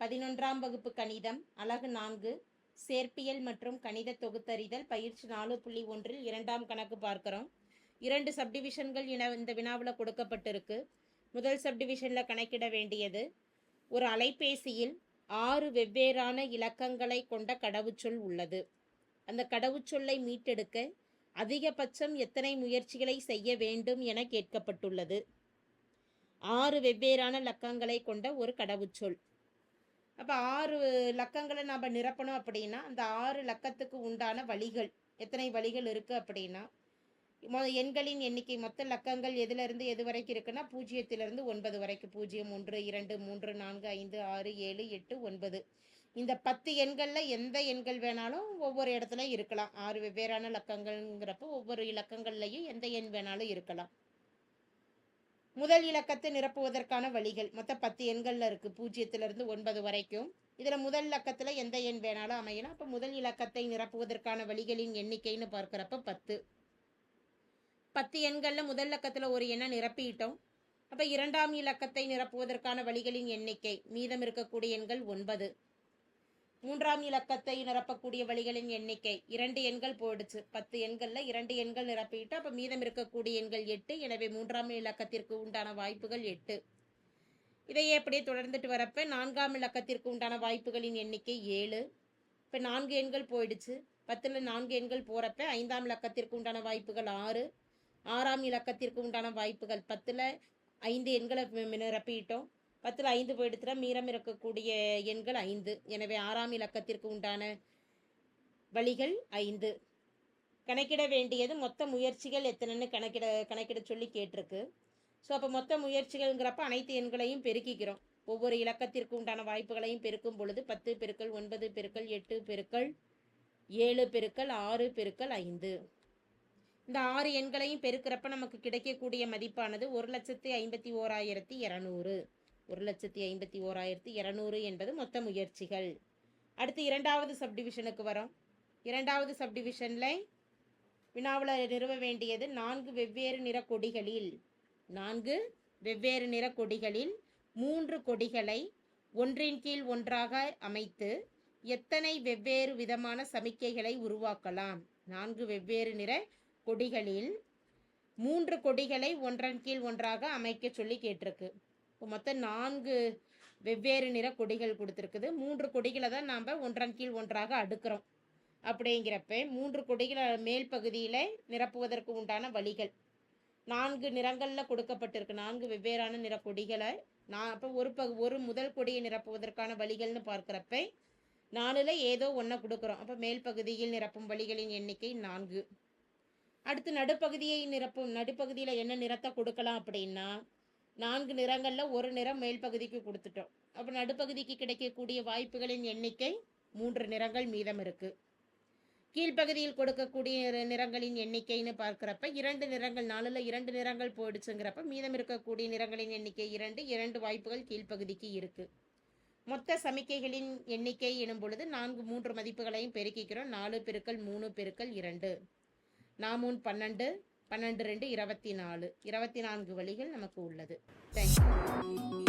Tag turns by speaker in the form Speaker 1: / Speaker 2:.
Speaker 1: பதினொன்றாம் வகுப்பு கணிதம் அலகு நான்கு சேர்ப்பியல் மற்றும் கணித தொகுத்தறிதல் பயிற்சி நாலு புள்ளி ஒன்றில் இரண்டாம் கணக்கு பார்க்கிறோம். இரண்டு சப்டிவிஷன்கள் இன இந்த வினாவில் கொடுக்கப்பட்டிருக்கு. முதல் சப்டிவிஷனில் கணக்கிட வேண்டியது ஒரு அலைபேசியில் ஆறு வெவ்வேறான இலக்கங்களை கொண்ட கடவுச்சொல் உள்ளது. அந்த கடவுச்சொல்லை மீட்டெடுக்க அதிகபட்சம் எத்தனை முயற்சிகளை செய்ய வேண்டும் என கேட்கப்பட்டுள்ளது. ஆறு வெவ்வேறான இலக்கங்களை கொண்ட ஒரு கடவுச்சொல். அப்போ ஆறு லக்கங்களை நாம் நிரப்பணும் அப்படின்னா அந்த ஆறு லக்கத்துக்கு உண்டான வழிகள் எத்தனை வழிகள் இருக்குது அப்படின்னா மொ எண்களின் எண்ணிக்கை மொத்த லக்கங்கள் எதுலேருந்து எது வரைக்கும் இருக்குன்னா பூஜ்ஜியத்திலிருந்து ஒன்பது வரைக்கும். பூஜ்ஜியம் ஒன்று இரண்டு மூன்று நான்கு ஐந்து ஆறு ஏழு எட்டு ஒன்பது. இந்த பத்து எண்களில் எந்த எண்கள் வேணாலும் ஒவ்வொரு இடத்துல இருக்கலாம். ஆறு வெவ்வேறான லக்கங்கள்ங்கிறப்போ ஒவ்வொரு இலக்கங்கள்லையும் எந்த எண் வேணாலும் இருக்கலாம். முதல் இலக்கத்தை நிரப்புவதற்கான வழிகள். மொத்தம் பத்து எண்களில் இருக்குது பூஜ்ஜியத்திலிருந்து ஒன்பது வரைக்கும். இதில் முதல் இலக்கத்தில் எந்த எண் வேணாலும் அமையலாம். அப்போ முதல் இலக்கத்தை நிரப்புவதற்கான வழிகளின் எண்ணிக்கைன்னு பார்க்குறப்ப பத்து. பத்து எண்களில் முதல் இலக்கத்தில் ஒரு எண்ணை நிரப்பிட்டோம். அப்போ இரண்டாம் இலக்கத்தை நிரப்புவதற்கான வழிகளின் எண்ணிக்கை. மீதம் இருக்கக்கூடிய எண்கள் ஒன்பது. மூன்றாம் இலக்கத்தை நிரப்பக்கூடிய வழிகளின் எண்ணிக்கை. இரண்டு எண்கள் போயிடுச்சு. பத்து எண்களில் இரண்டு எண்கள் நிரப்பிட்டு அப்போ மீதம் இருக்கக்கூடிய எண்கள் எட்டு. எனவே மூன்றாம் இலக்கத்திற்கு உண்டான வாய்ப்புகள் எட்டு. இதையே அப்படியே தொடர்ந்துட்டு வரப்ப நான்காம் இலக்கத்திற்கு உண்டான வாய்ப்புகளின் எண்ணிக்கை ஏழு. இப்போ நான்கு எண்கள் போயிடுச்சு. பத்தில் நான்கு எண்கள் போகிறப்ப ஐந்தாம் இலக்கத்திற்கு உண்டான வாய்ப்புகள் ஆறு. ஆறாம் இலக்கத்திற்கு உண்டான வாய்ப்புகள் பத்தில் ஐந்து எண்களை நிரப்பிட்டோம். பத்தில் ஐந்து போயிடுத்துனா மீரம் இருக்கக்கூடிய எண்கள் ஐந்து. எனவே ஆறாம் இலக்கத்திற்கு உண்டான வழிகள் ஐந்து. கணக்கிட வேண்டியது மொத்த முயற்சிகள் எத்தனைன்னு கணக்கிட கணக்கிட சொல்லி கேட்டிருக்கு. ஸோ அப்போ மொத்த முயற்சிகள்ங்கிறப்ப அனைத்து எண்களையும் பெருக்கிக்கிறோம். ஒவ்வொரு இலக்கத்திற்கு உண்டான வாய்ப்புகளையும் பெருக்கும் பொழுது பத்து பெருக்கள் ஒன்பது பெருக்கள் எட்டு பெருக்கள் ஏழு பெருக்கள் ஆறு பெருக்கள் ஐந்து. இந்த ஆறு எண்களையும் பெருக்கிறப்ப நமக்கு கிடைக்கக்கூடிய மதிப்பானது ஒரு லட்சத்தி ஐம்பத்தி ஓராயிரத்தி இரநூறு. ஒரு லட்சத்தி ஐம்பத்தி ஓராயிரத்தி இரநூறு என்பது மொத்த முயற்சிகள். அடுத்து இரண்டாவது சப்டிவிஷனுக்கு வரோம். இரண்டாவது சப்டிவிஷனில் வினாவில் நிறுவ வேண்டியது நான்கு வெவ்வேறு நிற கொடிகளில் நான்கு வெவ்வேறு நிற கொடிகளில் மூன்று கொடிகளை ஒன்றின் கீழ் ஒன்றாக அமைத்து எத்தனை வெவ்வேறு விதமான சமிக்கைகளை உருவாக்கலாம்? நான்கு வெவ்வேறு நிற கொடிகளில் மூன்று கொடிகளை ஒன்றன் கீழ் ஒன்றாக அமைக்க சொல்லி கேட்டிருக்கு. இப்போ மொத்தம் நான்கு வெவ்வேறு நிற கொடிகள் கொடுத்துருக்குது. மூன்று கொடிகளை தான் நாம் ஒன்றன் கீழ் ஒன்றாக அடுக்கிறோம். அப்படிங்கிறப்ப மூன்று கொடிகளை மேல் பகுதியில் நிரப்புவதற்கு உண்டான வழிகள். நான்கு நிறங்களில் கொடுக்கப்பட்டிருக்கு. நான்கு வெவ்வேறான நிற கொடிகளை நான் அப்போ ஒரு பகு ஒரு முதல் கொடியை நிரப்புவதற்கான வழிகள்னு பார்க்குறப்ப நாலில் ஏதோ ஒன்றை கொடுக்குறோம். அப்போ மேல் பகுதியில் நிரப்பும் வழிகளின் எண்ணிக்கை நான்கு. அடுத்து நடுப்பகுதியை நிரப்பும் நடுப்பகுதியில் என்ன நிறத்தை கொடுக்கலாம் அப்படின்னா நான்கு நிறங்களில் ஒரு நிறம் மேல் பகுதிக்கு கொடுத்துட்டோம். அப்போ நடுப்பகுதிக்கு கிடைக்கக்கூடிய வாய்ப்புகளின் எண்ணிக்கை மூன்று நிறங்கள் மீதம் இருக்குது கீழ்ப்பகுதியில் கொடுக்கக்கூடிய நிற- நிறங்களின் எண்ணிக்கைன்னு பார்க்குறப்ப இரண்டு நிறங்கள் நாலுல இரண்டு நிறங்கள் போயிடுச்சுங்கிறப்ப மீதம் இருக்கக்கூடிய நிறங்களின் எண்ணிக்கை இரண்டு இரண்டு வாய்ப்புகள் கீழ்ப்பகுதிக்கு இருக்குது மொத்த சமிக்கைகளின் எண்ணிக்கை எனும் பொழுது நான்கு மூன்று மதிப்புகளையும் பெருக்கிக்கிறோம். நாலு பெருக்கள் மூணு பெருக்கள் இரண்டு. நாமூன் பன்னெண்டு பன்னெண்டு ரெண்டு இருபத்தி நாலு. இருபத்தி நான்கு வழிகள் நமக்கு உள்ளது. தேங்க்யூ